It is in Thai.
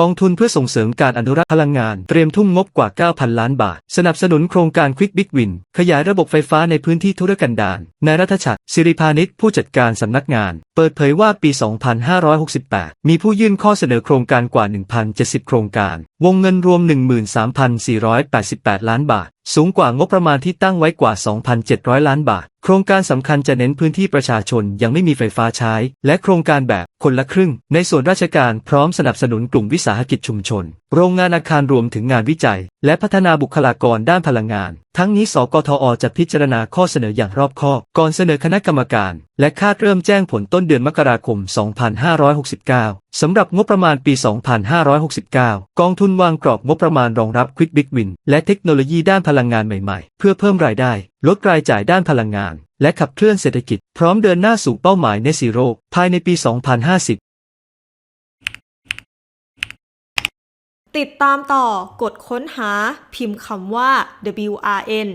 กองทุนเพื่อส่งเสริมการอนุรักษ์พลังงานเตรียมทุ่มงบกว่า 9,000 ล้านบาท สนับสนุนโครงการ Quick Big Win ขยายระบบไฟฟ้าในพื้นที่ธุรกันดารนายรัฐชัดสิริพานิชผู้จัดการสำนักงาน เปิดเผยว่าปี 2568 มีผู้ยื่นข้อเสนอโครงการกว่า 1,070 โครงการ วงเงินรวม 13,488 ล้านบาท สูงกว่างบประมาณที่ตั้งไว้กว่า 2,700 ล้านบาท โครงการสำคัญจะเน้นพื้นที่ประชาชนยังไม่มีไฟฟ้าใช้ และโครงการแบบคนละครึ่ง ในส่วนราชการพร้อมสนับสนุนกลุ่มวิสาหกิจชุมชน โรงงานอาคารรวมถึงงานวิจัย และพัฒนาบุคลากรด้านพลังงาน ทั้งนี้สกทอจะพิจารณาข้อเสนออย่างรอบคอบก่อนเสนอคณะกรรมการ และคาดเริ่มแจ้งผลต้นเดือนมกราคม 2569 สำหรับงบประมาณปี 2569 กองทุนวางกรอบงบประมาณรองรับ Quick Big Win และเทคโนโลยีด้านพลังงานใหม่ๆ เพื่อเพิ่มรายได้ ลดรายจ่ายด้านพลังงาน และขับเคลื่อนเศรษฐกิจ พร้อมเดินหน้าสู่เป้าหมาย Net Zero ภายในปี 2050ติดตามต่อกดค้นหาพิมพ์คำว่า WRN